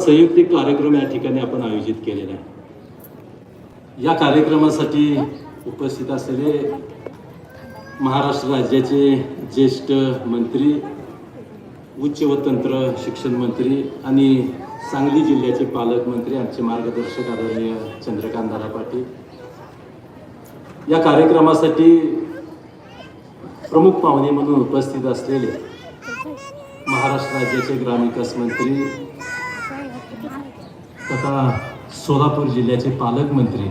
संयुक्तिक कार्यक्रम या ठिकाणी आपण आयोजित केलेला आहे. या कार्यक्रमासाठी उपस्थित असलेले महाराष्ट्र राज्याचे ज्येष्ठ मंत्री उच्च व तंत्र शिक्षण मंत्री आणि सांगली जिल्ह्याचे पालकमंत्री आमचे मार्गदर्शक आदरणीय चंद्रकांत दादा पाटील. या कार्यक्रमासाठी प्रमुख पाहुणे म्हणून उपस्थित असलेले महाराष्ट्र राज्याचे ग्रामविकास मंत्री तथा सोलापूर जिल्ह्याचे पालकमंत्री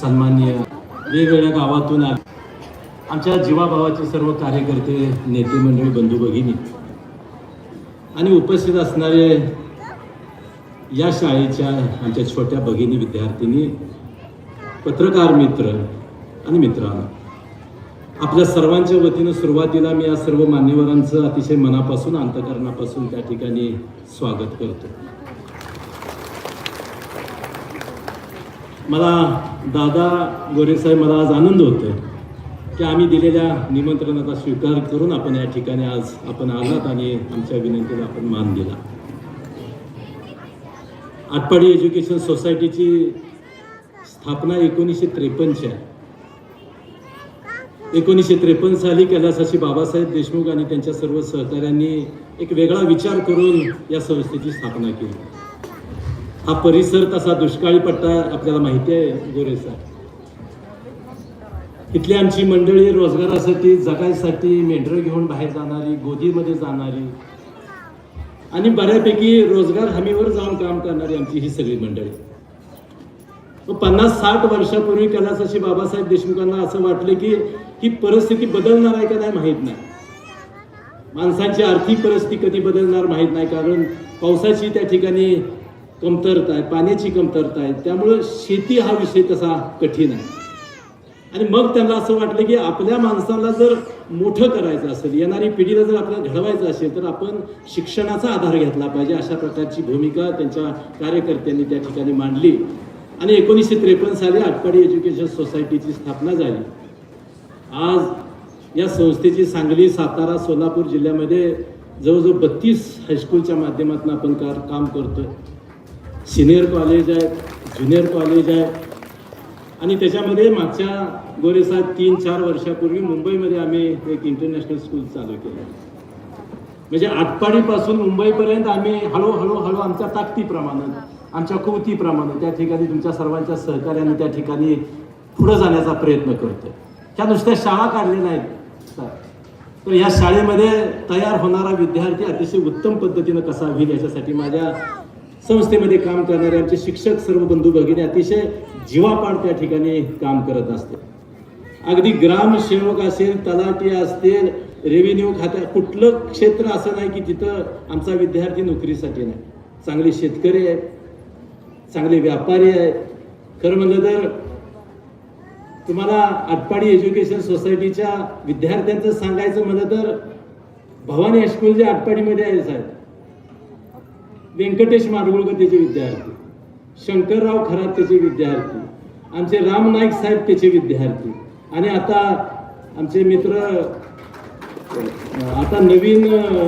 सन्माननीय वेगवेगळ्या गावातून आमच्या जीवाभावाचे सर्व कार्यकर्ते नेते मंडळी बंधू भगिनी आणि उपस्थित असणारे या शाळेच्या आमच्या छोट्या भगिनी विद्यार्थिनी पत्रकार मित्र आणि मित्रांनो आपल्या सर्वांच्या वतीनं सुरुवातीला मी या सर्व मान्यवरांचं अतिशय मनापासून अंतकरणापासून त्या ठिकाणी स्वागत करतो. मला दादा गोरेसाहेब मला आज आनंद होतो की आम्ही दिलेल्या निमंत्रणाचा स्वीकार करून आपण या ठिकाणी आज आपण आलात आणि आमच्या विनंतीला आपण मान दिला. आटपाडी एज्युकेशन सोसायटीची स्थापना एकोणीसशे त्रेपन्नची आहे. एकोणीसशे त्रेपन्न साली कैलासाशी बाबासाहेब देशमुख आणि त्यांच्या सर्व सहकाऱ्यांनी एक वेगळा विचार करून या संस्थेची स्थापना केली. हा परिसर तसा दुष्काळी पट्टा आपल्याला माहिती आहे गोरेसा. इथली आमची मंडळी रोजगारासाठी जगायसाठी मेंढरं घेऊन बाहेर जाणारी गोदीमध्ये जाणारी आणि बऱ्यापैकी रोजगार हमीवर जाऊन काम करणारी आमची ही सगळी मंडळी. पन्नास साठ वर्षापूर्वी कलासाशी बाबासाहेब देशमुखांना असं वाटलं की ही परिस्थिती बदलणार आहे का नाही माहीत नाही. माणसांची आर्थिक परिस्थिती कधी बदलणार माहीत नाही कारण पावसाची त्या ठिकाणी कमतरता आहे पाण्याची कमतरता आहे. त्यामुळं शेती हा विषय तसा कठीण आहे. आणि मग त्यांना असं वाटलं की आपल्या माणसाला जर मोठं करायचं असेल येणारी पिढीला जर आपल्याला घडवायचं असेल तर आपण शिक्षणाचा आधार घेतला पाहिजे. अशा प्रकारची भूमिका त्यांच्या कार्यकर्त्यांनी त्या ठिकाणी मांडली. आणि एकोणीसशे त्रेपन्न साली आटपाडी एज्युकेशन सोसायटीची स्थापना झाली. आज या संस्थेची सांगली सातारा सोलापूर जिल्ह्यामध्ये जवळजवळ बत्तीस हायस्कूलच्या माध्यमातून आपण कार काम करतोय. सिनियर कॉलेज आहे ज्युनियर कॉलेज आहे. आणि त्याच्यामध्ये मागच्या गोरेसाहेब तीन चार वर्षापूर्वी मुंबईमध्ये आम्ही एक इंटरनॅशनल स्कूल चालू केलं. म्हणजे आटपाडीपासून मुंबईपर्यंत आम्ही हळूहळू हळू आमच्या ताकदीप्रमाणे आमच्या कुवतीप्रमाणे त्या ठिकाणी तुमच्या सर्वांच्या सहकार्याने त्या ठिकाणी पुढं जाण्याचा प्रयत्न करतो त्या नुसत्या शाळा काढलेल्या आहेत सर. तर या शाळेमध्ये तयार होणारा विद्यार्थी अतिशय उत्तम पद्धतीनं कसा होईल याच्यासाठी माझ्या संस्थेमध्ये काम करणारे आमचे शिक्षक सर्व बंधू भगिनी अतिशय जीवापाड त्या ठिकाणी काम करत असते. अगदी ग्रामसेवक असेल तलाठी असतील रेव्हेन्यू खात्या कुठलं क्षेत्र असं नाही की तिथं आमचा विद्यार्थी नोकरीसाठी नाही. चांगले शेतकरी आहेत चांगले व्यापारी आहेत. खरं म्हणलं तर तुम्हाला आटपाडी एज्युकेशन सोसायटीच्या विद्यार्थ्यांचं सांगायचं म्हणलं तर भवानी हायस्कूल जे आटपाडीमध्ये आहे साहेब व्यंकटेश माडगुळकर त्याचे विद्यार्थी. शंकरराव खरात त्याचे विद्यार्थी. आमचे राम नाईक साहेब त्याचे विद्यार्थी. आणि आता आमचे मित्र आता नवीन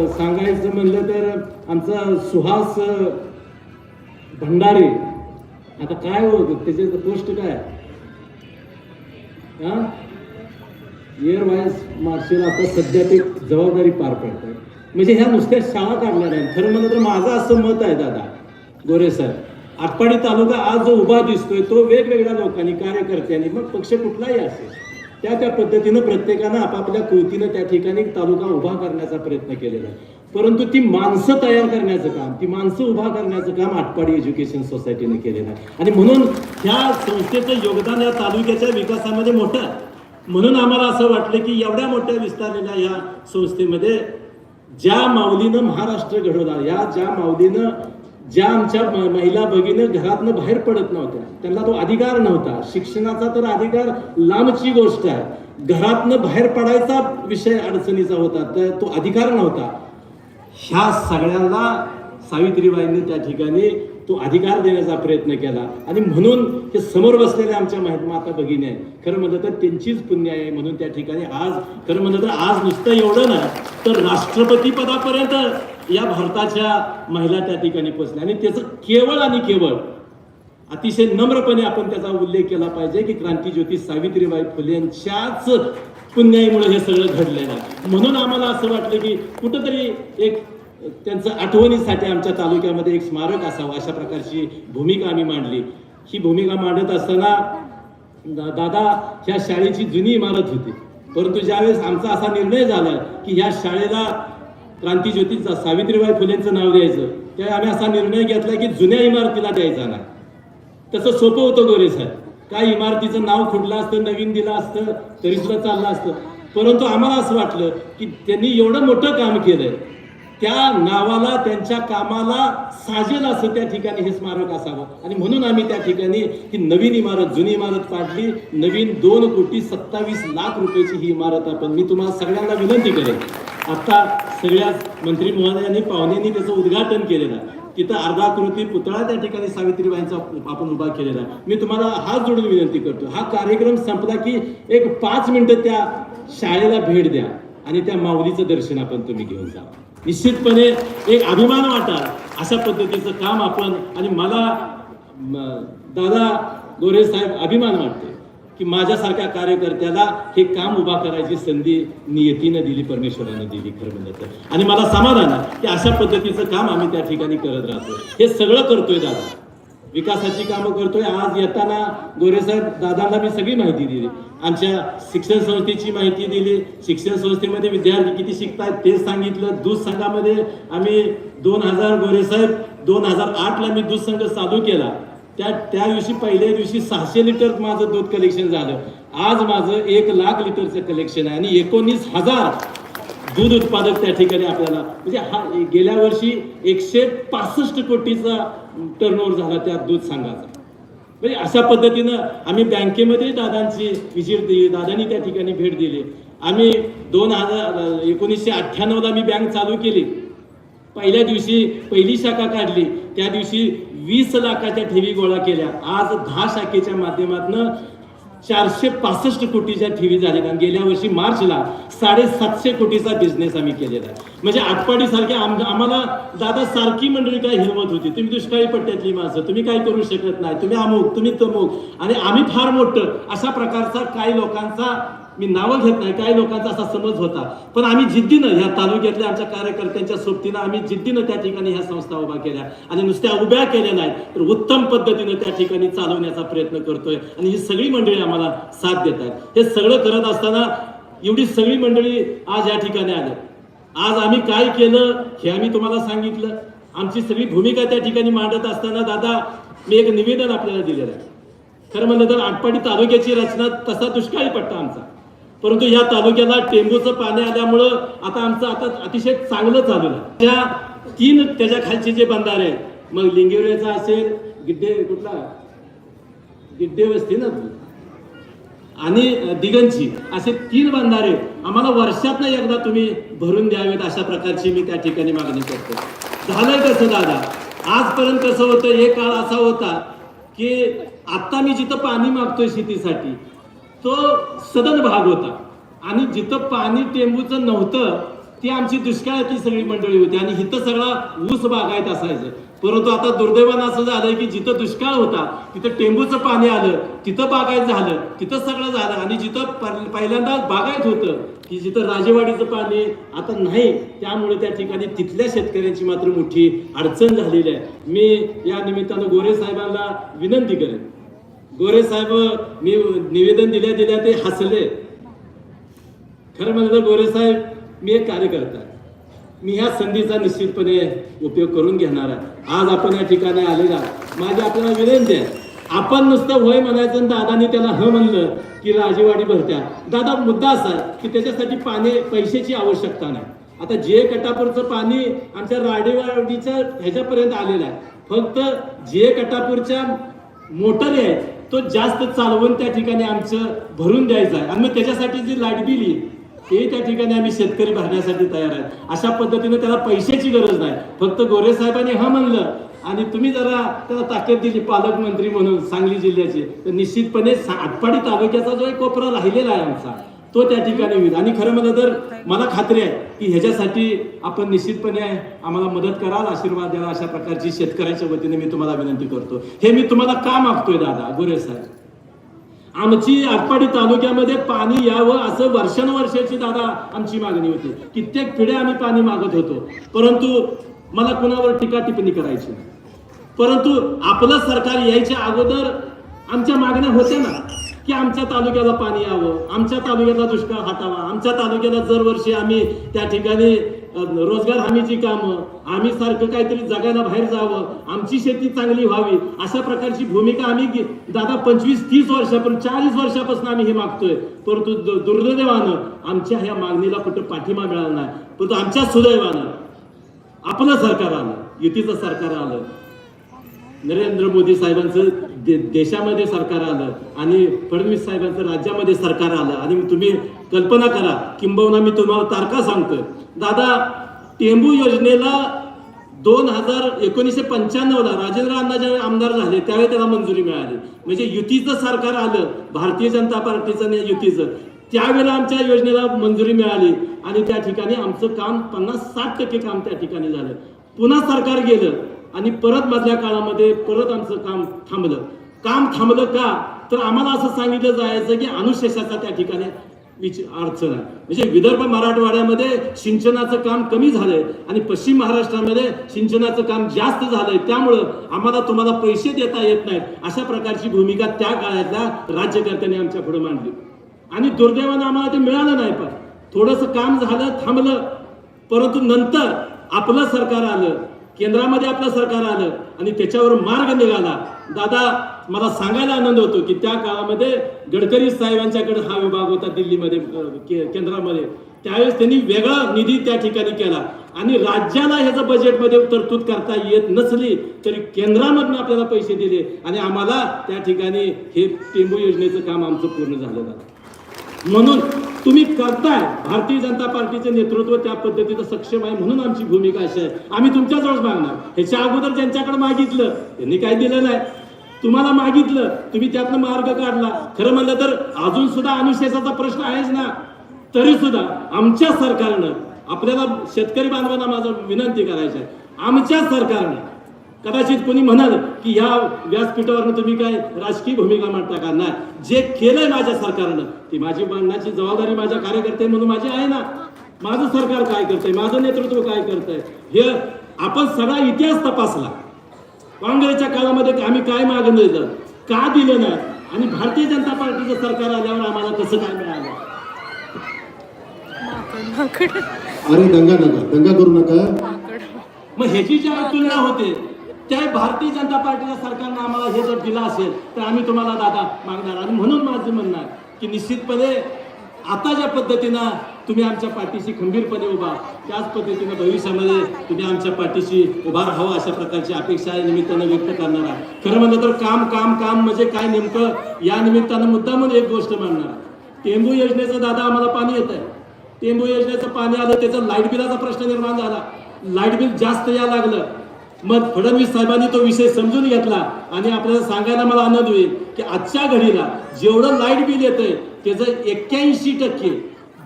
सांगायचं म्हणलं तर आमचा सुहास भंडारे. आता काय होत त्याचे पोस्ट काय? हा एअर व्हाईस मार्शल आता सध्या ते जबाबदारी पार पडत आहे म्हणजे ह्या नुसत्या शाळा काढल्या नाही खरं म्हणलं तर माझं असं मत आहे दादा. गोरे सर आटपाडी तालुका आज जो उभा दिसतोय तो वेगवेगळ्या लोकांनी कार्यकर्त्यांनी मग पक्ष कुठलाही असेल त्या त्या पद्धतीनं प्रत्येकानं आपापल्या कृतीनं त्या ठिकाणी तालुका उभा करण्याचा प्रयत्न केलेला आहे. परंतु ती माणसं तयार करण्याचं काम ती माणसं उभा करण्याचं काम आटपाडी एज्युकेशन सोसायटीने केलेलं आहे. आणि म्हणून ह्या संस्थेचं योगदान या तालुक्याच्या विकासामध्ये मोठं आहे. म्हणून आम्हाला असं वाटलं की एवढ्या मोठ्या विस्तारलेल्या या संस्थेमध्ये ज्या माऊलीनं महाराष्ट्र घडवला या ज्या माऊलीनं ज्या आमच्या महिला भगिनं घरातनं बाहेर पडत नव्हत्या त्यांना तो अधिकार नव्हता. शिक्षणाचा तर अधिकार लांबची गोष्ट आहे. घरातनं बाहेर पडायचा विषय अडचणीचा होता तर तो अधिकार नव्हता. ह्या सगळ्यांना सावित्रीबाईंनी त्या ठिकाणी तो अधिकार देण्याचा प्रयत्न केला. आणि म्हणून हे समोर बसलेल्या आमच्या माता भगिनी आहे खरं म्हणलं तर त्यांचीच पुण्य आहे म्हणून त्या ठिकाणी आज खरं म्हणलं तर आज नुसतं एवढं ना तर राष्ट्रपती पदापर्यंत या भारताच्या महिला त्या ठिकाणी पोचल्या आणि त्याचं केवळ आणि केवळ अतिशय नम्रपणे आपण त्याचा उल्लेख केला पाहिजे की क्रांतीज्योती सावित्रीबाई फुलेंच्याच पुण्याईमुळे हे सगळं घडलेलं आहे. म्हणून आम्हाला असं वाटलं की कुठंतरी एक त्यांचं आठवणीसाठी आमच्या तालुक्यामध्ये एक स्मारक असावं अशा प्रकारची भूमिका आम्ही मांडली. ही भूमिका मांडत असताना दादा ह्या शाळेची जुनी इमारत होती. परंतु ज्यावेळेस आमचा असा निर्णय झाला की ह्या शाळेला क्रांतीज्योतीचा सावित्रीबाई फुलेंचं नाव द्यायचं त्यावेळी आम्ही असा निर्णय घेतला की जुन्या इमारतीला द्यायचा नाही. तसं सोपं होतं गोरे साहेब. काय इमारतीचं नाव खुडलं असतं नवीन दिलं असतं तरी सुद्धा चाललं असतं. परंतु आम्हाला असं वाटलं की त्यांनी एवढं मोठं काम केलंय. त्या नावाला त्यांच्या कामाला साजेल असं त्या ठिकाणी हे स्मारक असावं. आणि म्हणून आम्ही त्या ठिकाणी ही नवीन इमारत जुनी इमारत पाडली. नवीन दोन कोटी सत्तावीस लाख रुपयाची ही इमारत आपण मी तुम्हाला सगळ्यांना विनंती करेन. आता सगळ्याच मंत्री महोदयांनी पाहुण्यांनी त्याचं उद्घाटन केलेलं. आहे तिथं अर्धाकृती पुतळा त्या ठिकाणी सावित्रीबाईंचा आपण उभा केलेला. आहे मी तुम्हाला हात जोडून विनंती करतो. हा कार्यक्रम संपला की एक पाच मिनिटं त्या शाळेला भेट द्या. आणि त्या माऊलीचं दर्शन आपण तुम्ही घेऊन जा. निश्चितपणे एक अभिमान वाटा. अशा पद्धतीचं काम आपण आणि मला दादा गोरे साहेब अभिमान वाटते की माझ्यासारख्या कार्यकर्त्याला हे काम उभा करायची संधी नियतीनं दिली परमेश्वरानं दिली खरं म्हणलं तर. आणि मला समाधान आहे की अशा पद्धतीचं काम आम्ही त्या ठिकाणी करत राहतो. हे सगळं करतोय दादा. विकासाची कामं करतोय. आज येताना गोरेसाहेब दादांना मी सगळी माहिती दिली. आमच्या शिक्षण संस्थेची माहिती दिली. शिक्षण संस्थेमध्ये विद्यार्थी किती शिकतात ते सांगितलं. दूध संघामध्ये आम्ही दोन हजार गोरेसाहेब दोन हजार आठला मी दूध संघ चालू केला. त्या त्या दिवशी पहिल्या दिवशी सहाशे लिटर माझं दूध कलेक्शन झालं. आज माझं एक लाख लिटरचं कलेक्शन आहे आणि एकोणीस हजार दूध उत्पादक त्या ठिकाणी आपल्याला म्हणजे हा गेल्या वर्षी एकशे पासष्ट कोटीचा टर्नओव्हर झाला त्या दूध सांगाचा म्हणजे अशा पद्धतीनं आम्ही बँकेमध्ये दादांची विजिट दिली दादांनी त्या ठिकाणी भेट दिली. आम्ही दोन हजार एकोणीसशे अठ्ठ्याण्णवला मी बँक चालू केली. पहिल्या दिवशी पहिली शाखा काढली त्या दिवशी वीस लाखाच्या ठेवी गोळा केल्या. आज दहा शाखेच्या माध्यमातून चारशे पासष्ट कोटीच्या ठेवी झाल्या आणि गेल्या वर्षी मार्चला साडेसातशे कोटीचा बिझनेस आम्ही केलेला आहे. म्हणजे आटपाडी सारख्या आम आम्हाला दादा सारखी मंडळी काय हिरवत होती. तुम्ही दुष्काळी पट्ट्यातली माणसं तुम्ही काय करू शकत नाही. तुम्ही अमुक तुम्ही तमुक. आणि आम्ही फार मोठं अशा प्रकारचा काही लोकांचा मी नावं घेत नाही काही लोकांचा असा समज होता. पण आम्ही जिद्दीनं ह्या तालुक्यातल्या आमच्या कार्यकर्त्यांच्या सोबतीनं आम्ही जिद्दीनं त्या ठिकाणी ह्या संस्था उभ्या केल्या. आणि नुसत्या उभ्या केल्या नाहीत तर उत्तम पद्धतीनं त्या ठिकाणी चालवण्याचा प्रयत्न करतोय. आणि ही सगळी मंडळी आम्हाला साथ देत आहेत. हे सगळं करत असताना एवढी सगळी मंडळी आज या ठिकाणी आल्या आज आम्ही काय केलं हे आम्ही तुम्हाला सांगितलं. आमची सगळी भूमिका त्या ठिकाणी मांडत असताना दादा मी एक निवेदन आपल्याला दिलेलं आहे. खरं म्हणलं तर आटपाडी तालुक्याची रचना तसा दुष्काळी पट्टा आमचा. परंतु या तालुक्याला टेंबूचं पाणी आल्यामुळं आता आमचं आता अतिशय चांगलं चालू आहे त्या तीन त्याच्या खालचे जे बंधारे आहेत मग लिंगेवड्याचा असेल गिड्डे कुठला? गिड्डे वस्ती ना आणि दिगंची असे तीन बंधारे आम्हाला वर्षातनं एकदा तुम्ही भरून द्यावेत अशा प्रकारची मी त्या ठिकाणी मागणी करतो. झालंय कसं दादा. आजपर्यंत कसं होतं एक काळ असा होता की आता मी जिथं पाणी मागतोय शेतीसाठी तो सदन भाग होता. आणि जिथं पाणी टेंबूचं नव्हतं ती आमची दुष्काळातली सगळी मंडळी होती. आणि इथं सगळा ऊस बागायत असायचं. परंतु आता दुर्दैवानं असं झालंय की जिथं दुष्काळ होता तिथं टेंबूचं पाणी आलं तिथं बागायत झालं तिथं सगळं झालं. आणि जिथं पहिल्यांदा बागायत होतं की जिथं राजेवाडीचं पाणी आता नाही त्यामुळे त्या ठिकाणी तिथल्या शेतकऱ्यांची मात्र मोठी अडचण झालेली आहे. मी या निमित्तानं गोरे साहेबांना विनंती करेन. गोरे साहेब मी निवेदन दिल्या दिल्या ते हसले. खरं म्हणलं तर गोरे साहेब मी एक कार्यकर्ता मी ह्या संधीचा निश्चितपणे उपयोग करून घेणार आहे. आज आपण या ठिकाणी आलेला माझी आपल्याला विनंती आहे. आपण नुसतं होय म्हणायचं दादानी त्याला ह म्हणलं की राजेवाडी भरत्या. दादा मुद्दा असा आहे की त्याच्यासाठी पाणी पैशाची आवश्यकता नाही. आता जे कटापूरचं पाणी आमच्या राडेवाडीच्या ह्याच्यापर्यंत आलेलं आहे. फक्त जे कटापूरच्या मोटर आहे तो जास्त चालवून त्या ठिकाणी आमचं भरून द्यायचं आहे. आणि मग त्याच्यासाठी जी लाइट बिल येईल ते त्या ठिकाणी आम्ही शेतकरी भरण्यासाठी तयार आहेत. अशा पद्धतीने त्याला पैशाची गरज नाही. फक्त गोरे साहेबांनी हा म्हणलं आणि तुम्ही जरा त्याला ताकद दिली पालकमंत्री म्हणून सांगली जिल्ह्याचे तर निश्चितपणे आटपाडी तालुक्याचा जो एक कोपरा राहिलेला आहे आमचा. तो त्या ठिकाणी होईल आणि खरं म्हणजे तर मला खात्री आहे की ह्याच्यासाठी आपण निश्चितपणे आम्हाला मदत कराल आशीर्वाद द्याल अशा प्रकारची शेतकऱ्याच्या वतीने मी तुम्हाला विनंती करतो. हे मी तुम्हाला का मागतोय दादा? गोरे साहेब. आमची आटपाडी तालुक्यामध्ये पाणी यावं असं वर्षानुवर्षाची दादा आमची मागणी होती. कित्येक पिढ्या आम्ही पाणी मागत होतो. परंतु मला कुणावर टीका टिप्पणी करायची परंतु आपलं सरकार यायच्या अगोदर आमच्या मागण्या होत्या ना. की आमच्या तालुक्याला पाणी यावं आमच्या तालुक्याला दुष्काळ हटावा आमच्या तालुक्याला दरवर्षी आम्ही त्या ठिकाणी रोजगार हमीची कामं आम्ही सारखं काहीतरी जगायला बाहेर जावं आमची शेती चांगली व्हावी अशा प्रकारची भूमिका आम्ही घे- दादा पंचवीस तीस वर्षापासून चाळीस वर्षापासून आम्ही हे मागतोय. परंतु दुर्दैवानं आमच्या ह्या मागणीला कुठं पाठिंबा मिळाला नाही. परंतु आमच्या सुदैवानं आपलं सरकार आलं युतीचं सरकार आलं. नरेंद्र मोदी साहेबांचं दे- देशामध्ये सरकार आलं आणि फडणवीस साहेबांचं राज्यामध्ये सरकार आलं आणि तुम्ही कल्पना करा किंबहुना मी तुम्हाला तारखा सांगतो दादा टेंबू योजनेला दोन हजार एकोणीसशे पंच्याण्णवला राजेंद्र अण्णा ज्यावेळी आमदार झाले त्यावेळी त्याला मंजुरी मिळाली. म्हणजे युतीचं सरकार आलं भारतीय जनता पार्टीचं आणि युतीचं. त्यावेळेला आमच्या योजनेला मंजुरी मिळाली आणि त्या ठिकाणी आमचं काम पन्नास साठ टक्के काम त्या ठिकाणी झालं. पुन्हा सरकार गेलं आणि परत मधल्या काळामध्ये परत आमचं काम थांबलं. काम थांबलं का? तर आम्हाला असं सांगितलं जायचं की अनुशेषाचा त्या ठिकाणी विच अडचण आहे. म्हणजे विदर्भ मराठवाड्यामध्ये सिंचनाचं काम कमी झालंय आणि पश्चिम महाराष्ट्रामध्ये सिंचनाचं काम जास्त झालंय. त्यामुळं आम्हाला तुम्हाला पैसे देता येत नाहीत. अशा प्रकारची भूमिका त्या काळातल्या राज्यकर्त्यांनी आमच्या पुढे मांडली. आणि दुर्दैवानं आम्हाला ते मिळालं नाही पण. थोडंसं काम झालं थांबलं. परंतु नंतर आपलं सरकार आलं. केंद्रामध्ये आपलं सरकार आलं आणि त्याच्यावर मार्ग निघाला. दादा मला सांगायला आनंद होतो की त्या काळामध्ये गडकरी साहेबांच्याकडे हा विभाग होता दिल्लीमध्ये के- केंद्रामध्ये. त्यावेळेस त्यांनी वेगळा निधी त्या ठिकाणी केला. आणि राज्याला ह्याचं बजेटमध्ये तरतूद करता येत नसली तरी केंद्रामधून आपल्याला पैसे दिले आणि आम्हाला त्या ठिकाणी हे टेंबू योजनेचं काम आमचं पूर्ण झालं. म्हणून तुम्ही करताय. भारतीय जनता पार्टीचं नेतृत्व त्या पद्धतीचं सक्षम आहे म्हणून आमची भूमिका अशी आहे. आम्ही तुमच्याजवळच मागणार. ह्याच्या अगोदर ज्यांच्याकडे मागितलं त्यांनी काय दिलं नाही. तुम्हाला मागितलं तुम्ही त्यातनं मार्ग काढला. खरं म्हणलं तर अजून सुद्धा अनुशेषाचा प्रश्न आहेच ना. तरी सुद्धा आमच्या सरकारनं आपल्याला शेतकरी बांधवांना माझं विनंती करायची आहे. आमच्या सरकारनं कदाचित कोणी म्हणाल की ह्या व्यासपीठावरनं तुम्ही काय राजकीय भूमिका मांडता का? नाही. जे केलंय माझ्या सरकारनं ती माझी मांडण्याची जबाबदारी माझ्या कार्यकर्ते म्हणून माझी आहे ना. माझं सरकार काय करतंय? माझं नेतृत्व काय करतंय? हे आपण सगळा इतिहास तपासला. काँग्रेसच्या काळामध्ये आम्ही काय मागणं दिलं? का दिलं नाही? आणि भारतीय जनता पार्टीचं सरकार आल्यावर आम्हाला कसं काय मिळालं? अरे दंगा नका. दंगा करू नका. माकड. मग ह्याची ज्या तुलना होते त्या भारतीय जनता पार्टीच्या सरकारनं आम्हाला हे जर दिलं असेल तर आम्ही तुम्हाला दादा मागणार. आणि म्हणून माझं म्हणणं आहे की निश्चितपणे आता ज्या पद्धतीनं तुम्ही आमच्या पाठीशी खंबीरपणे उभा त्याच पद्धतीनं भविष्यामध्ये तुम्ही आमच्या पाठीशी उभा राहावं अशा प्रकारची अपेक्षा या निमित्तानं व्यक्त करणार आहे. खरं म्हणलं तर काम काम काम म्हणजे काय नेमकं? या निमित्तानं मुद्दा म्हणून एक गोष्ट मांडणार टेंबू योजनेचं दादा आम्हाला पाणी येत आहे. टेंबू योजनेचं पाणी आलं त्याचा लाइट बिलाचा प्रश्न निर्माण झाला. लाइट बिल जास्त या लागलं. मग फडणवीस साहेबांनी तो विषय समजून घेतला आणि आपल्याला सांगायला मला आनंद होईल की आजच्या घडीला जेवढं लाइट बिल येतंय त्याचं एक्क्याऐंशी टक्के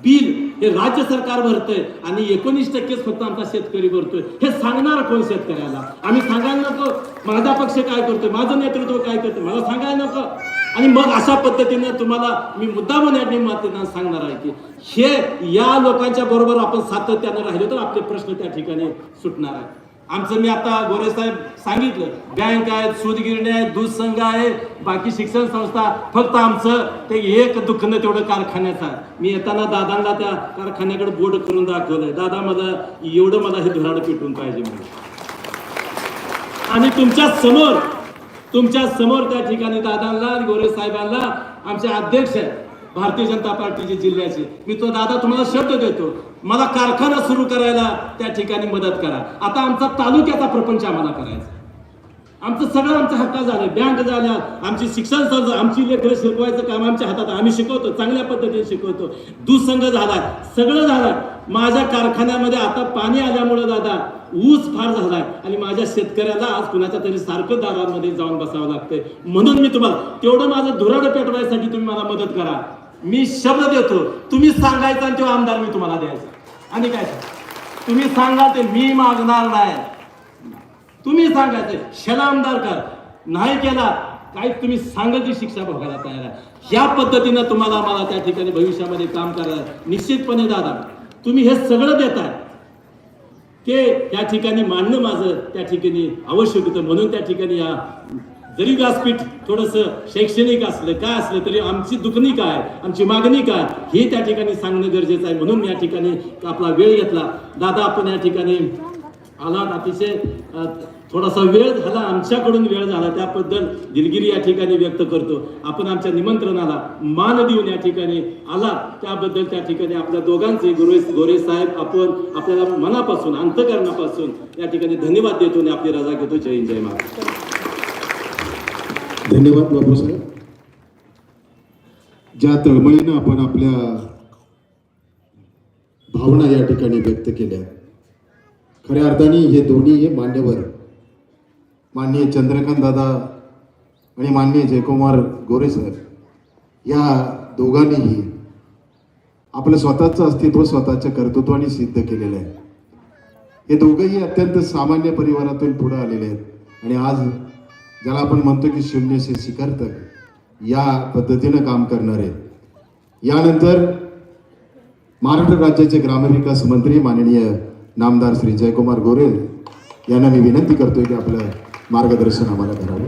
बिल हे राज्य सरकार भरतंय आणि एकोणीस टक्केच फक्त आमचा शेतकरी भरतोय हे सांगणार कोण शेतकऱ्याला? आम्ही सांगायला नको. माझा पक्ष काय करतोय? माझं नेतृत्व काय करतोय? मला सांगायला नको. आणि मग अशा पद्धतीने तुम्हाला मी मुद्दा म्हणण्याने माध्यमात सांगणार आहे की हे या लोकांच्या बरोबर आपण सातत्यानं राहिलो तर आपले प्रश्न त्या ठिकाणी सुटणार आहे आमचं मी आता गोरे साहेब सांगितलं बँक आहेत सूतगिरणी आहेत दूध संघ आहे बाकी शिक्षण संस्था फक्त आमचं ते एक दुखणं तेवढं कारखान्याचं आहे. मी येताना दादांना त्या कारखान्याकडे बोर्ड करून दाखवलंय. दादा मला एवढं मला हे धुराड पेटून पाहिजे म्हणून. आणि तुमच्यासमोर तुमच्यासमोर त्या ठिकाणी दादांना आणि गोरे साहेबांना आमचे अध्यक्ष आहेत. भारतीय जनता पार्टीचे जिल्ह्याचे. मी तो दादा तुम्हाला शब्द देतो. मला कारखाना सुरू करायला त्या ठिकाणी मदत करा. आता आमचा तालुक्याचा प्रपंच आम्हाला करायचा आमचं सगळं आमच्या हातात झालं. बँक झाल्या आमची शिक्षण संस्था आमची लेकरं शिकवायचं काम आमच्या हातात आम्ही शिकवतो चांगल्या पद्धतीने शिकवतो. दुसंघ झाला झालाय सगळं झालं. माझ्या कारखान्यामध्ये आता पाणी आल्यामुळं दादा ऊस फार झालाय. आणि माझ्या शेतकऱ्याला आज कुणाच्या तरी सारखं दारामध्ये जाऊन बसावं लागतंय. म्हणून मी तुम्हाला तेवढं माझं धुराड पेटवायसाठी तुम्ही मला मदत करा. मी शब्द देतो. तुम्ही सांगायचा आणि तो आमदार मी तुम्हाला द्यायचा. आणि काय तुम्ही सांगा ते मी मागणार नाही. तुम्ही सांगायचं शेला आमदार कर नाही केला. काय तुम्ही सांगायची शिक्षा भोगायला तयार आहे. ह्या पद्धतीनं तुम्हाला मला त्या ठिकाणी भविष्यामध्ये काम करायला निश्चितपणे दादा तुम्ही हे सगळं देताय. ते त्या ठिकाणी मानणं माझं त्या ठिकाणी आवश्यक होतं म्हणून त्या ठिकाणी या जरी व्यासपीठ थोडस शैक्षणिक असलं काय असलं तरी आमची दुखणी काय आमची मागणी काय हे त्या ठिकाणी सांगणं गरजेचं आहे. म्हणून या ठिकाणी आपला वेळ घेतला. दादा आपण या ठिकाणी आलात. अतिशय थोडासा वेळ झाला. आमच्याकडून वेळ झाला. त्याबद्दल दिलगिरी या ठिकाणी व्यक्त करतो. आपण आमच्या निमंत्रणाला मान देऊन या ठिकाणी आला त्याबद्दल त्या ठिकाणी आपल्या दोघांचे गुरु गोरे साहेब आपण आपल्याला मनापासून अंतकरणापासून या ठिकाणी धन्यवाद देतो आणि आपली रजा घेतो. जय जय महाराज धन्यवाद बापूसाहेब ज्या तळमळीनं आपण आपल्या भावना या ठिकाणी व्यक्त केल्या. खऱ्या अर्थाने हे दोन्ही हे मान्यवर माननीय चंद्रकांत दादा आणि माननीय जयकुमार गोरे सर या दोघांनीही आपलं स्वतःचं अस्तित्व स्वतःच्या कर्तृत्वाने सिद्ध केलेलं आहे. हे दोघंही अत्यंत सामान्य परिवारातून पुढे आलेले आहेत. आणि आज ज्याला आपण म्हणतो की शून्य से शिखर तक या पद्धतीनं काम करणारे. यानंतर महाराष्ट्र राज्याचे ग्रामविकास मंत्री माननीय नामदार श्री जयकुमार गोरेल यांना मी विनंती करतोय की आपलं मार्गदर्शन आम्हाला करावं.